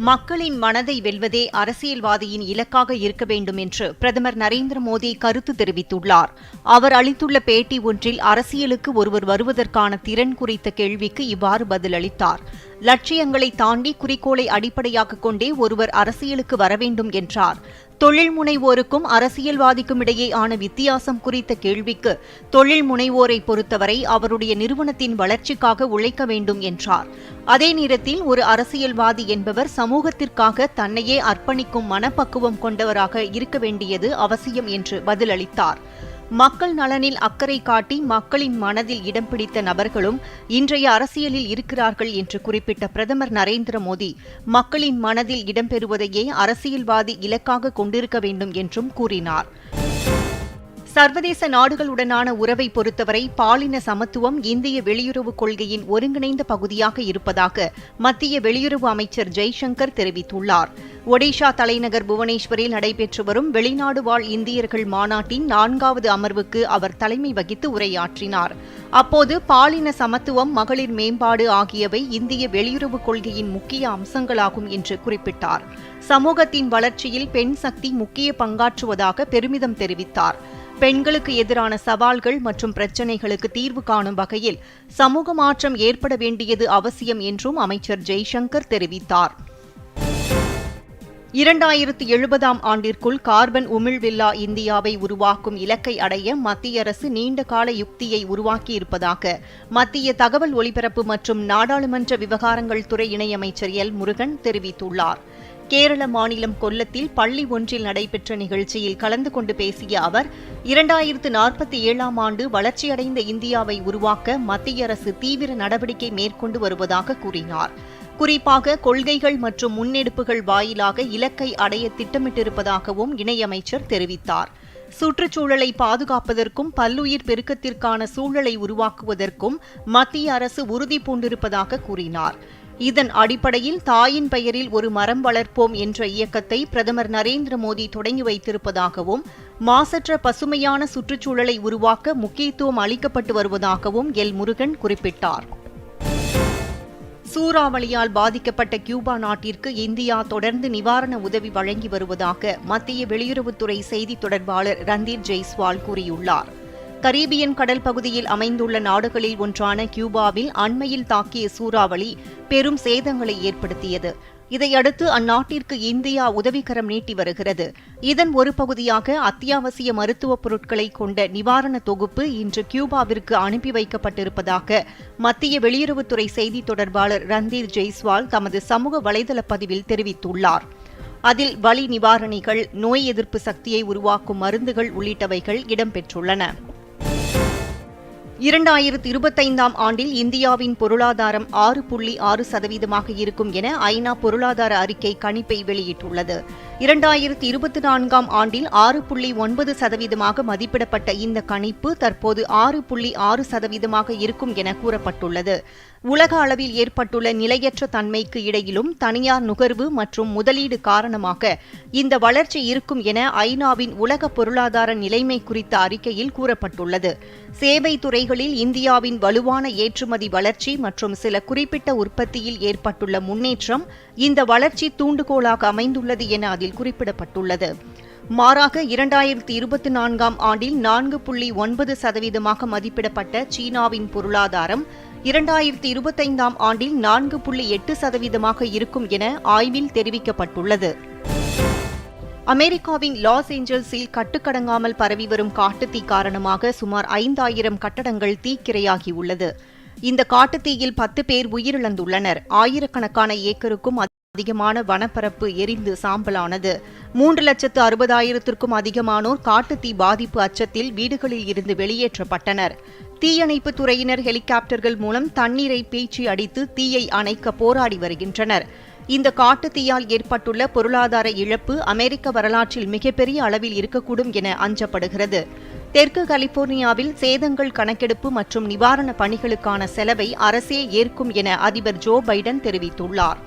மக்களின் மனதை வெல்வதே அரசியல்வாதியின் இலக்காக இருக்க வேண்டும் என்று பிரதமர் நரேந்திர மோடி கருத்து தெரிவித்துள்ளார். அவர் அளித்துள்ள பேட்டி ஒன்றில் அரசியலுக்கு ஒருவர் வருவதற்கான திறன் குறித்த கேள்விக்கு இவ்வாறு பதிலளித்தார். லட்சியங்களை தாண்டி குறிக்கோளை அடிப்படையாக கொண்டே ஒருவர் அரசியலுக்கு வரவேண்டும் என்றார். தொழில் முனைவோருக்கும் அரசியல்வாதிக்கும் இடையேயான வித்தியாசம் குறித்த கேள்விக்கு தொழில் முனைவோரை பொறுத்தவரை அவருடைய நிறுவனத்தின் வளர்ச்சிக்காக உழைக்க வேண்டும் என்றார். அதே நேரத்தில் ஒரு அரசியல்வாதி என்பவர் சமூகத்திற்காக தன்னையே அர்ப்பணிக்கும் மனப்பக்குவம் கொண்டவராக இருக்க வேண்டியது அவசியம் என்று பதிலளித்தார். மக்கள் நலனில் அக்கறை காட்டி மக்களின் மனதில் இடம் பிடித்த நபர்களும் இன்றைய அரசியலில் இருக்கிறார்கள் என்று குறிப்பிட்ட பிரதமர் நரேந்திர மோடி மக்களின் மனதில் இடம்பெறுவதையே அரசியல்வாதி இலக்காக கொண்டிருக்க வேண்டும் என்றும் கூறினார். சர்வதேச நாடுகளுடனான உறவை பொறுத்தவரை பாலின சமத்துவம் இந்திய வெளியுறவுக் கொள்கையின் ஒருங்கிணைந்த பகுதியாக இருப்பதாக மத்திய வெளியுறவு அமைச்சர் ஜெய்சங்கர் தெரிவித்துள்ளார். ஒடிஷா தலைநகர் புவனேஸ்வரில் நடைபெற்று வரும் வெளிநாடு வாழ் இந்தியர்கள் மாநாட்டின் நான்காவது அமர்வுக்கு அவர் தலைமை வகித்து உரையாற்றினார். அப்போது பாலின சமத்துவம் மகளிர் மேம்பாடு ஆகியவை இந்திய வெளியுறவுக் கொள்கையின் முக்கிய அம்சங்களாகும் என்று குறிப்பிட்டார். சமூகத்தின் வளர்ச்சியில் பெண் சக்தி முக்கிய பங்காற்றுவதாக பெருமிதம் தெரிவித்தார். பெண்களுக்கு எதிரான சவால்கள் மற்றும் பிரச்சினைகளுக்கு தீர்வு காணும் வகையில் சமூக மாற்றம் ஏற்பட வேண்டியது அவசியம் என்றும் அமைச்சர் ஜெய்சங்கர் தெரிவித்தார். இரண்டாயிரத்து எழுபதாம் ஆண்டிற்குள் கார்பன் உமிழ்வில்லா இந்தியாவை உருவாக்கும் இலக்கை அடைய மத்திய அரசு நீண்டகால யுக்தியை உருவாக்கியிருப்பதாக மத்திய தகவல் ஒலிபரப்பு மற்றும் நாடாளுமன்ற விவகாரங்கள் துறை இணையமைச்சர் எல் முருகன் தெரிவித்துள்ளார். கேரள மாநிலம் கொல்லத்தில் பள்ளி ஒன்றில் நடைபெற்ற நிகழ்ச்சியில் கலந்து கொண்டு பேசிய அவர் இரண்டாயிரத்து நாற்பத்தி ஏழாம் ஆண்டு வளர்ச்சியடைந்த இந்தியாவை உருவாக்க மத்திய அரசு தீவிர நடவடிக்கை மேற்கொண்டு வருவதாக கூறினார். குறிப்பாக கொள்கைகள் மற்றும் முன்னெடுப்புகள் வாயிலாக இலக்கை அடைய திட்டமிட்டிருப்பதாகவும் இணையமைச்சர் தெரிவித்தார். சுற்றுச்சூழலை பாதுகாப்பதற்கும் பல்லுயிர் பெருக்கத்திற்கான சூழலை உருவாக்குவதற்கும் மத்திய அரசு உறுதி பூண்டிருப்பதாக கூறினார். இதன் அடிப்படையில் தாயின் பெயரில் ஒரு மரம் வளர்ப்போம் என்ற இயக்கத்தை பிரதமர் நரேந்திர மோடி தொடங்கி வைத்திருப்பதாகவும் மாசற்ற பசுமையான சுற்றுச்சூழலை உருவாக்க முக்கியத்துவம் அளிக்கப்பட்டு வருவதாகவும் எல் முருகன் குறிப்பிட்டார். சூறாவளியால் பாதிக்கப்பட்ட கியூபா நாட்டிற்கு இந்தியா தொடர்ந்து நிவாரண உதவி வழங்கி வருவதாக மத்திய வெளியுறவுத்துறை செய்தி தொடர்பாளர் ரந்தீர் ஜெய்ஸ்வால் கூறியுள்ளார். கரீபியன் கடல் பகுதியில் அமைந்துள்ள நாடுகளில் ஒன்றான கியூபாவில் அண்மையில் தாக்கிய சூறாவளி பெரும் சேதங்களை ஏற்படுத்தியது. இதையடுத்து அந்நாட்டிற்கு இந்தியா உதவிக்கரம் நீட்டி வருகிறது. இதன் ஒரு பகுதியாக அத்தியாவசிய மருத்துவப் பொருட்களை கொண்ட நிவாரண தொகுப்பு இன்று கியூபாவிற்கு அனுப்பி வைக்கப்பட்டிருப்பதாக மத்திய வெளியுறவுத்துறை செய்தி தொடர்பாளர் ரந்தீர் ஜெய்ஸ்வால் தமது சமூக வலைதள பதிவில் தெரிவித்துள்ளார். அதில் வலி நிவாரணிகள் நோய் எதிர்ப்பு சக்தியை உருவாக்கும் மருந்துகள் உள்ளிட்டவைகள் இடம்பெற்றுள்ளன. இரண்டாயிரத்து இருபத்தைந்தாம் ஆண்டில் இந்தியாவின் பொருளாதாரம் ஆறு புள்ளி ஆறு சதவீதமாக இருக்கும் என ஐநா பொருளாதார அறிக்கை கணிப்பை வெளியிட்டுள்ளது. இரண்டாயிரத்து இருபத்தி நான்காம் ஆண்டில் ஆறு புள்ளி ஒன்பது சதவீதமாக மதிப்பிடப்பட்ட இந்த கணிப்பு தற்போது ஆறு புள்ளி ஆறு சதவீதமாக இருக்கும் என கூறப்பட்டுள்ளது. உலக அளவில் ஏற்பட்டுள்ள நிலையற்ற தன்மைக்கு இடையிலும் தனியார் நுகர்வு மற்றும் முதலீடு காரணமாக இந்த வளர்ச்சி இருக்கும் என ஐநாவின் உலக பொருளாதார நிலைமை குறித்த அறிக்கையில் கூறப்பட்டுள்ளது. சேவை துறைகளில் இந்தியாவின் வலுவான ஏற்றுமதி வளர்ச்சி மற்றும் சில குறிப்பிட்ட உற்பத்தியில் ஏற்பட்டுள்ள முன்னேற்றம் இந்த வளர்ச்சி தூண்டுகோலாக அமைந்துள்ளது என அதில் குறிப்பிடப்பட்டுள்ளது. மாறாக இரண்டாயிரத்தி இருபத்தி நான்காம் ஆண்டில் நான்கு புள்ளி ஒன்பது சதவீதமாக மதிப்பிடப்பட்ட சீனாவின் பொருளாதாரம் இரண்டாயிரத்தி இருபத்தைந்தாம் ஆண்டில் நான்கு புள்ளி எட்டு சதவீதமாக இருக்கும் என ஆய்வில் தெரிவிக்கப்பட்டுள்ளது. அமெரிக்காவின் லாஸ் ஏஞ்சல்ஸில் கட்டுக்கடங்காமல் பரவி வரும் காட்டுத்தீ காரணமாக சுமார் ஐந்தாயிரம் கட்டடங்கள் தீக்கிரையாகியுள்ளது. இந்த காட்டுத்தீயில் பத்து பேர் உயிரிழந்துள்ளனர். ஆயிரக்கணக்கான ஏக்கருக்கும் அதிகமான வனப்பரப்பு எரிந்து சாம்பலானது. மூன்று லட்சத்து அறுபதாயிரத்திற்கும் அதிகமானோர் காட்டுத்தீ பாதிப்பு அச்சத்தில் வீடுகளில் இருந்து வெளியேற்றப்பட்டனர். தீயணைப்பு துறையினர் ஹெலிகாப்டர்கள் மூலம் தண்ணீரை பீச்சி அடித்து தீயை அணைக்க போராடி வருகின்றனர். இந்த காட்டுத்தீயால் ஏற்பட்டுள்ள பொருளாதார இழப்பு அமெரிக்க வரலாற்றில் மிகப்பெரிய அளவில் இருக்கக்கூடும் என அஞ்சப்படுகிறது. தெற்கு கலிபோர்னியாவில் சேதங்கள் கணக்கெடுப்பு மற்றும் நிவாரண பணிகளுக்கான செலவை அரசே ஏற்கும் என அதிபர் ஜோ பைடன் தெரிவித்துள்ளார்.